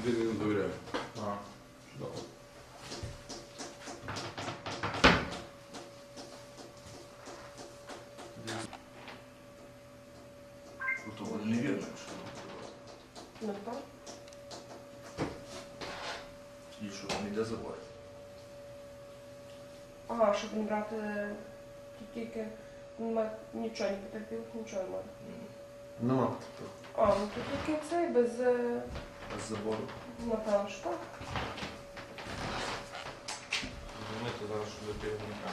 тобі не довіряю. А, чудово. Ну, то буде невірно, якщо не Ну так. І що він йде забор. Ага, щоб не брати тут тільки нема нічого, не потерпілих, нічого немає. Нема. А, ну тут тільки цей без е, Без забору. що так. Розумієте зараз, що до керівника.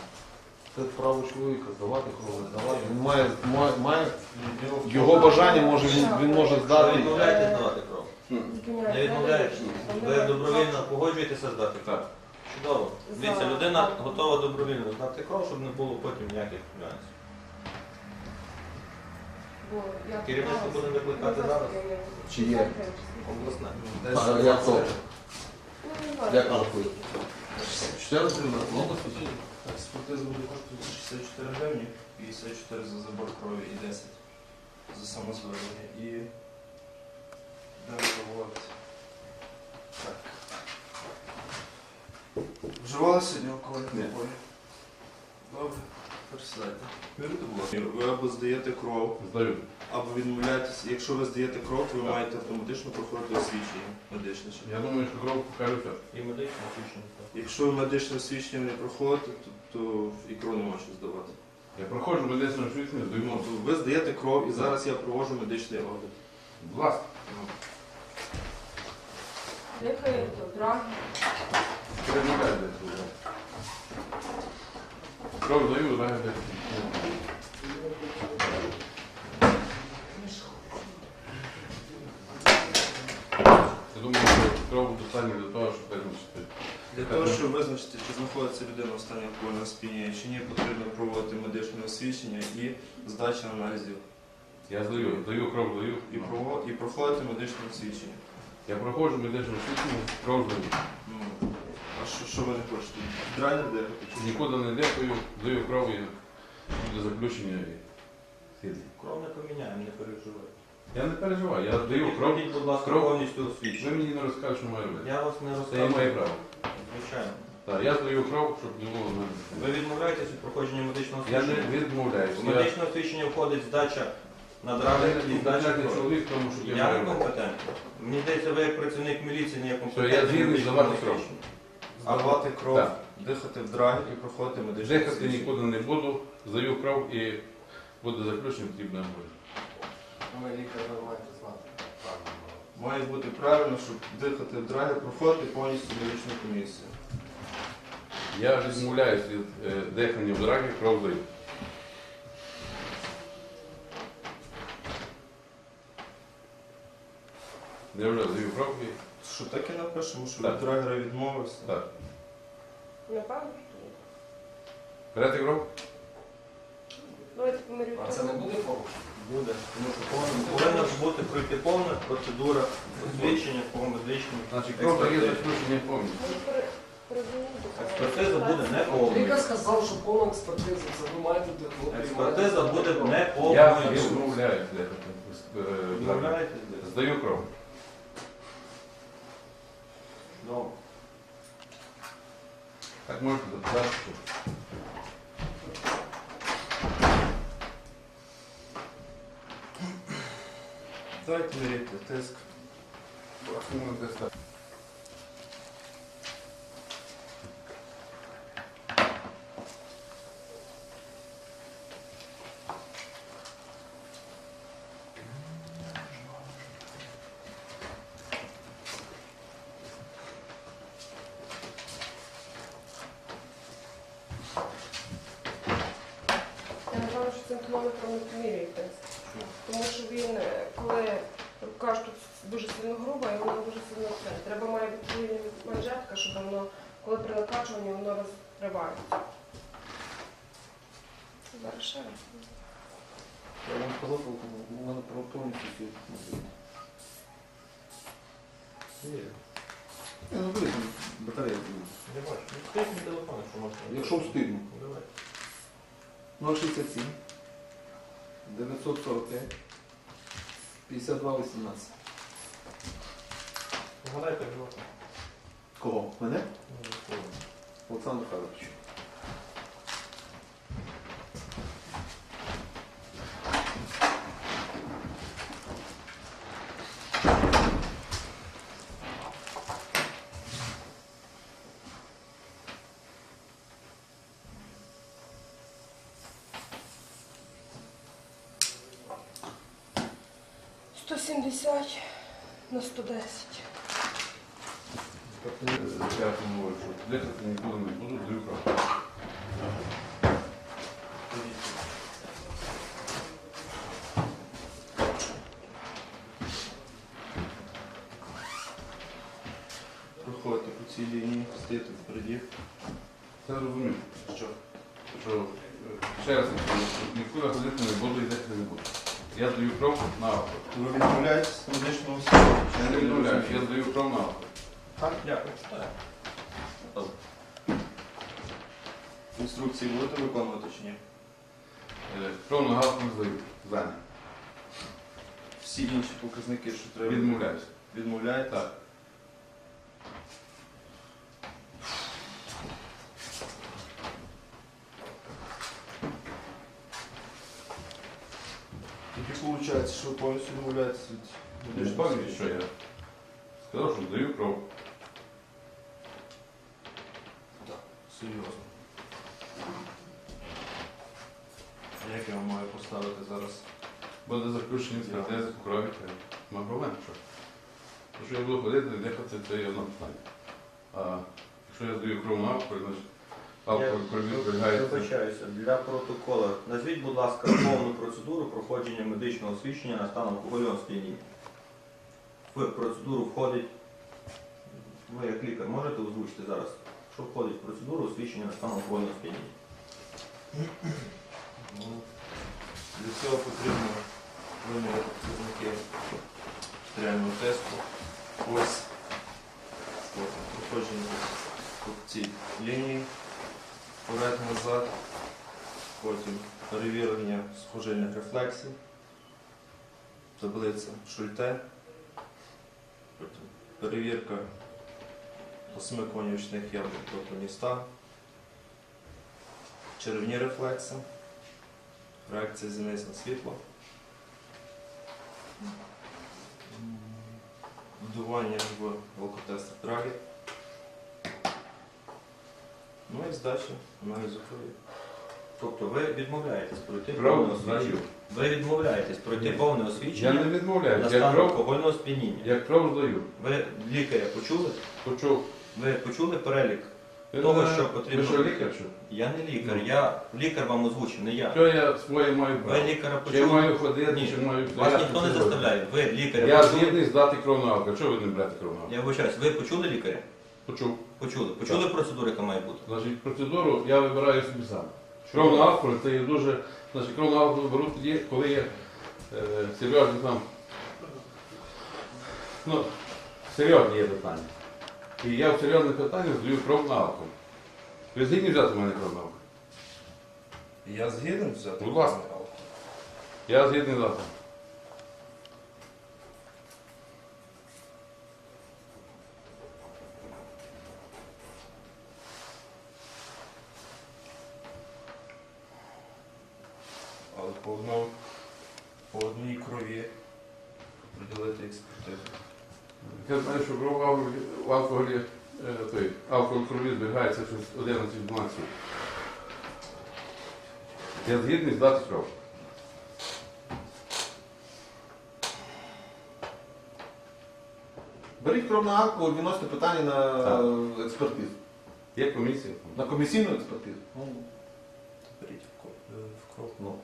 Це право чоловіка здавати кого не здавати. Він має, має, має його бажання, може він, він може Ви здати. відмовляєтесь здавати кров? Не відмовляєтесь? Вони Ви добровільно погоджуєтеся здати кров? Чудово. Дивіться, людина готова добровільно здати кров, щоб не було потім ніяких нюансів. Бо я Керівництво будемо викликати Ну, зараз? Чи є? Обласне. А як то? Ну. Як рахують? Чотири гривні в області? Експертиза буде коштувати 64 гривні, 54 за забор крові і 10 за самозвернення. І далі проводити. Так. Вживали сьогодні алкогольні Ні. напої? Добре, будь ласка. Ви або здаєте кров, Здаю. або відмовляєтесь. Якщо ви здаєте кров, то ви маєте автоматично проходити освідчення медичне. ще. Я думаю, що кров покаже все. І медичне освічення. Якщо ви медичне освідчення не проходите, то, то і кров не може здавати. Я проходжу медичну освітню, здаю. Ну, то ви здаєте кров і зараз я проводжу медичний огляд. Будь ласка. Дихає, то драги. Перемагай десь. Кров здаю десь. Я думаю, що кров достатньо для того, щоб визначити. Для того, щоб визначити, чи знаходиться людина в стані алкогольного сп'яніння, чи ні, потрібно проводити медичне освідчення і здача аналізів. Я здаю, здаю кров, здаю. І, прово- і проходити медичне освідчення. Я проходжу медичну освітню, кров здаю. Ну, що, що ви не хочете? Чи що? Нікуди не дякую, здаю кров і буде заключення і сідлі. Кров не поміняємо, не переживайте. Я не переживаю, я здаю кров. Будь ласка, кров. повністю Ви освічення. мені не розкажете, що має робити. Я вас не Це є розказую. моє право. Звичайно. Так, я здаю кров, щоб не було в Ви мене. відмовляєтесь від проходження медичного Я освічення? не відмовляюсь. В Я медичне освічення входить здача на драгер і здача відповідальний крові. чоловік, тому що я Я маю. не компетентний. Мені здається, ви як працівник міліції не є компетентний. я згідний в медичному здавати кров. Здавати кров, Так. дихати в драйвер і проходити медичне Дихати освідчення. нікуди не буду, здаю кров і буде заключення потрібно буде. Ви лікар, ви маєте знати. Має бути правильно, щоб дихати в драйвер, проходити повністю медичну комісію. Я відмовляюсь від е, дихання в драгі, кров здаю. Я вже здаю кров і Що так і напишемо, що Так. від драйвера відмовився. так. Напевно, що ні. Берете кров? Давайте помирю. А це не буде помощь? Буде. Тому що повинна- повинна ж бути пройти повна процедура освідчення по медичному. Значить, кров дає Експертиза. заключення перезвонити. Експертиза буде не повною. Лікар сказав, що повна експертиза, це ви маєте дихнути. Експертиза буде не Я повною. відмовляюсь. Е. Відмовляєтесь? Здаю кров. Добре. Так можно запитати. що Давайте міряти тиск. Рахунок десь так. Я напевно, що цим кілометром не поміряєте. Тому що він, е, коли рука ж тут дуже сильно груба, і вона дуже сильно це. Треба має бути манжетка, щоб воно, коли при накачуванні, воно розривається. Зараз ще раз. Я вам сказав, у мене про повністю світ. Ні, Я не вийду, батарея буде. Не бачу. Відкрийте телефон, якщо можна. Якщо встигну. Давай. 067 945, 52, 18. Вгадайте, будь. Кого? Мене? Ну, Олександр Михайлович. 170 на 110. Тобто, е, я думаю, що дихати нікуди не буду, даю правду. Проходите по цій лінії, стаєте впереді. Це розумію, що, що е, ще раз нікуди ходити не буду і дихати не буду. Я даю кров на авто. Ви відмовляєтесь з медичного освідчення? Я не відмовляюсь, я даю кров на авто. Так, дякую. Інструкції будете виконувати чи ні? Е, Кров на газ не здаю. Зайнят. Всі інші показники, що треба. Відмовляюсь. Відмовляєте? Так. Тоді виходить, що ви повністю Я ж медичного що я сказав, що даю кров. Так, серйозно. А як я вам маю поставити зараз? Буде заключення експертизи по крові. Ма проблем, що? Тому що я буду ходити дихати, це є одно питання. А якщо я здаю кров на значить крові зберігається. Вибачаюся, для протоколу. Назвіть, будь ласка, повну процедуру проходження медичного освідчення на стан алкогольного сп'яніння. В процедуру входить, ви як лікар можете озвучити зараз, що входить в процедуру освідчення на стан алкогольного сп'яніння? Ну, для цього потрібно виміряти показники артеріального тесту. Ось от, проходження по цій лінії, вперед-назад, потім перевірення схожильних рефлексів, таблиця Шульте, потім перевірка осмикування очних ямок тобто міста, червні рефлекси, реакція зіниць на світло, вдування в алкотестер трагі, ну і здача аналізу крові. Тобто ви відмовляєтесь пройти повне Кров освідчення. Ви відмовляєтесь пройти повне Я не на відмовляюсь. Я стан кров, алкогольного сп'яніння. я кров здаю. Ви лікаря почули? Почув. Ви почули перелік? Ви Того, мене- що потрібно- Ви що лікар? Що? Я не лікар, Ну. я лікар вам озвучив, не я. Що я своє маю Ви право? лікаря Чи я почули? маю ходити, Ні. чи маю Вас ніхто не заставляє. Ви лікаря Я почули? згідний здати кров на авто. Чого ви не берете кров на авто? Я вибачаюсь, ви почули лікаря? Почув. Почули. Почули процедуру, яка має бути? Значить, процедуру я вибираю собі сам. Кров на алкоголь це є дуже. Значить, кров на алкоголь беру тоді, коли є е, серйозні там. Ну, серйозні є питання. І я в серйозних питаннях здаю кров на алкоголь. Ви згідні взяти в мене кров на алкоголь? Я згідний взяти? Будь ласка. Я згідний дати. Але по одному, по одній крові приділити експертизу. Я знаю, що в алкоголі, в алкоголі е, той, алкоголь крові зберігається щось 11-12. Я згідний здати кров. Беріть кров на алкоголь, відносите питання на Так. експертизу. Є комісія. На комісійну експертизу. Беріть в кров. е, В кров. Ну.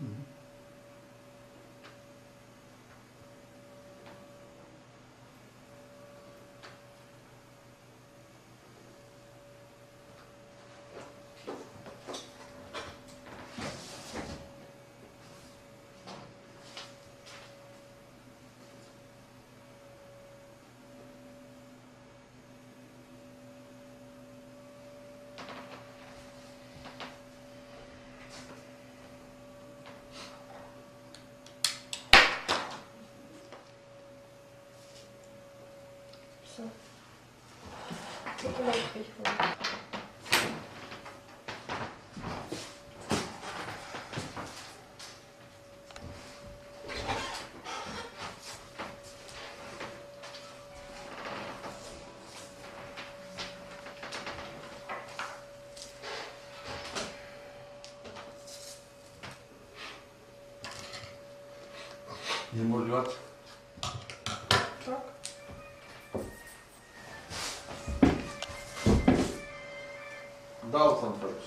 うん。Все. Документ п'ять хвилин. Не може Да, Олександр Федорович.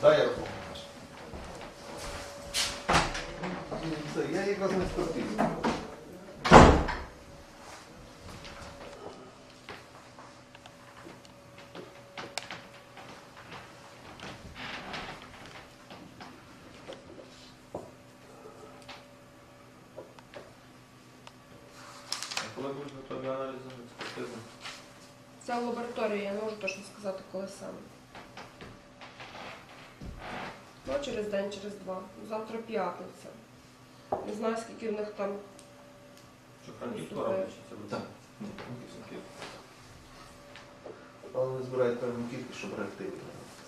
Да, Ярослав. Ну, Це я якраз не спортивний. А коли будуть готові аналізи експертизи? Це в лабораторії, я не можу точно сказати, коли саме. Ну, через день, через два. Завтра п'ятниця. Не знаю, скільки в них там. Що Франківську робить? чи це буде? Так. Франківський. Але ви збираєте Франківський, щоб реактивити. Ну, так, так.